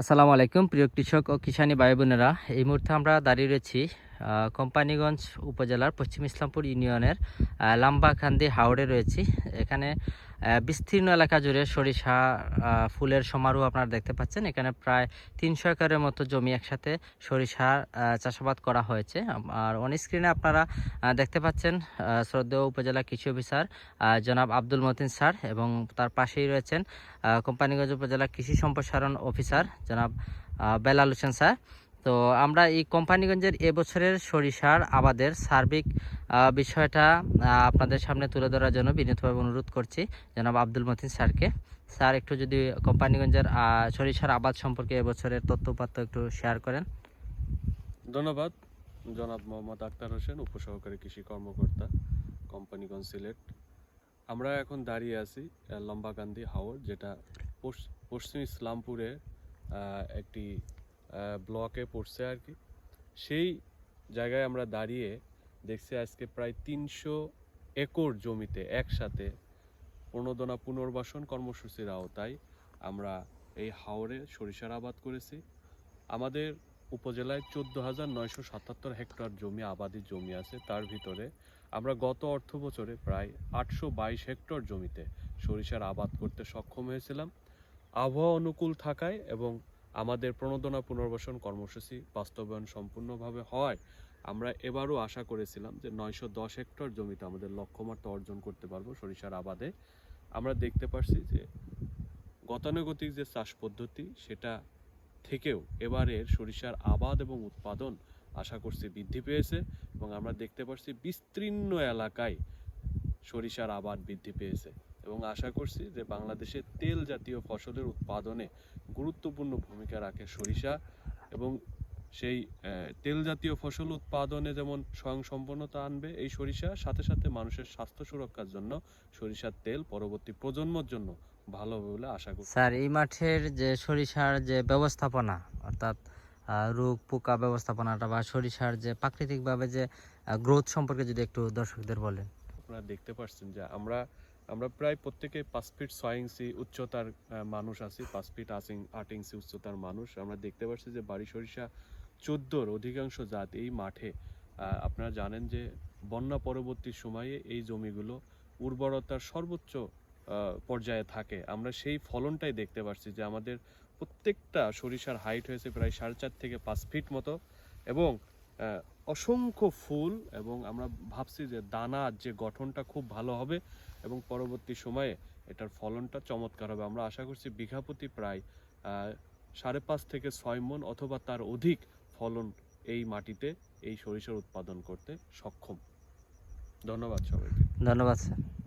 আসসালামু আলাইকুম, প্রিয় কৃষক ও কিষানী ভাই বোনেরা এই মুহূর্তে আমরা দাঁড়িয়ে রয়েছি কোম্পানিগঞ্জ উপজেলার পশ্চিম ইসলামপুর ইউনিয়নের লাম্বাখান্দি হাওড়ে রয়েছি। এখানে বিস্তীর্ণ এলাকা জুড়ে সরিষা ফুলের সমারোহ আপনারা দেখতে পাচ্ছেন। এখানে প্রায় তিনশো একরের মতো জমি একসাথে সরিষার আহ, চাষাবাদ করা হয়েছে। আর অন স্ক্রিনে আপনারা দেখতে পাচ্ছেন শ্রদ্ধেয় উপজেলা কৃষি অফিসার জনাব আব্দুল মতিন স্যার এবং তার পাশেই রয়েছেন কোম্পানিগঞ্জ উপজেলা কৃষি সম্প্রসারণ অফিসার জনাব বেলাল হোসেন স্যার। তো আমরা এই কোম্পানিগঞ্জের এবছরের সরিষার আবাদের সার্বিক বিষয়টা আপনাদের সামনে তুলে ধরার জন্য বিনীতভাবে অনুরোধ করছি, জনাব আব্দুল মতিন স্যারকে। স্যার, একটু যদি কোম্পানিগঞ্জের সরিষার আবাদ সম্পর্কে এবছরের তথ্যপাত্র একটু শেয়ার করেন। ধন্যবাদ, জনাব মোহাম্মদ আক্তার হোসেন, উপসহকারী কৃষি কর্মকর্তা, কোম্পানিগঞ্জ সিলেট। আমরা এখন দাঁড়িয়ে আছি লম্বাকান্দি হাওর, যেটা পশ্চিম ইসলামপুরে একটি ব্লকে পড়ছে আর কি। সেই জায়গায় আমরা দাঁড়িয়ে দেখছি আজকে প্রায় তিনশো একর জমিতে একসাথে প্রণোদনা পুনর্বাসন কর্মসূচির আওতায় আমরা এই হাওরে সরিষার আবাদ করেছি। আমাদের উপজেলায় চোদ্দ হাজার নয়শো সাতাত্তর হেক্টর জমি আবাদি জমি আছে। তার ভিতরে আমরা গত অর্থ বছরে প্রায় আটশো বাইশ হেক্টর জমিতে সরিষার আবাদ করতে সক্ষম হয়েছিলাম। আবহাওয়া অনুকূল থাকায় এবং আমাদের প্রণোদনা পুনর্বাসন কর্মসূচি বাস্তবায়ন সম্পূর্ণভাবে হওয়ায় আমরা এবারও আশা করেছিলাম যে নয়শো দশ হেক্টর জমিতে আমাদের লক্ষ্যমাত্রা অর্জন করতে পারব সরিষার আবাদে। আমরা দেখতে পারছি যে গতানুগতিক যে চাষ পদ্ধতি, সেটা থেকেও এবারের সরিষার আবাদ এবং উৎপাদন আশা করছি বৃদ্ধি পেয়েছে এবং আমরা দেখতে পাচ্ছি বিস্তীর্ণ এলাকায় সরিষার আবাদ বৃদ্ধি পেয়েছে এবং আশা করছি যে বাংলাদেশে তেল জাতীয় ফসলের উৎপাদনে গুরুত্বপূর্ণ ভূমিকা রাখে সরিষা এবং সেই তেল জাতীয় ফসল উৎপাদনে যেমন স্বয়ংসম্পন্নতা আনবে এই সরিষা সাথে সাথে মানুষের স্বাস্থ্য সুরক্ষার জন্য সরিষার তেল পরবর্তী প্রজন্মর জন্য ভালো হবে বলে আশা করছি। স্যার এই মাঠের যে সরিষার যে ব্যবস্থাপনা অর্থাৎ রোগ পোকা ব্যবস্থাপনাটা বা সরিষার যে প্রাকৃতিকভাবে যে গ্রোথ সম্পর্কে যদি একটু দর্শকদের বলেন। আপনারা দেখতে পাচ্ছেন যে আমরা আমরা প্রায় প্রত্যেকে পাঁচ ফিট ছয় ইঞ্চি উচ্চতার মানুষ আছি পাঁচ ফিট আট ইঞ্চি উচ্চতার মানুষ। আমরা দেখতে পাচ্ছি যে বাড়ি সরিষা চোদ্দোর অধিকাংশ জাত এই মাঠে আপনারা জানেন যে বন্যা পরবর্তী সময়ে এই জমিগুলো উর্বরতার সর্বোচ্চ পর্যায়ে থাকে। আমরা সেই ফলনটাই দেখতে পাচ্ছি যে আমাদের প্রত্যেকটা সরিষার হাইট হয়েছে প্রায় সাড়ে চার থেকে পাঁচ ফিট মতো এবং অসংখ্য ফুল এবং আমরা ভাবছি যে দানার যে গঠনটা খুব ভালো হবে এবং পরবর্তী সময়ে এটার ফলনটা চমৎকার হবে। আমরা আশা করছি বিঘাপতি প্রায় সাড়ে পাঁচ থেকে ছয় মন অথবা তার অধিক ফলন এই মাটিতে এই সরিষার উৎপাদন করতে সক্ষম। ধন্যবাদ সবাইকে। ধন্যবাদ স্যার।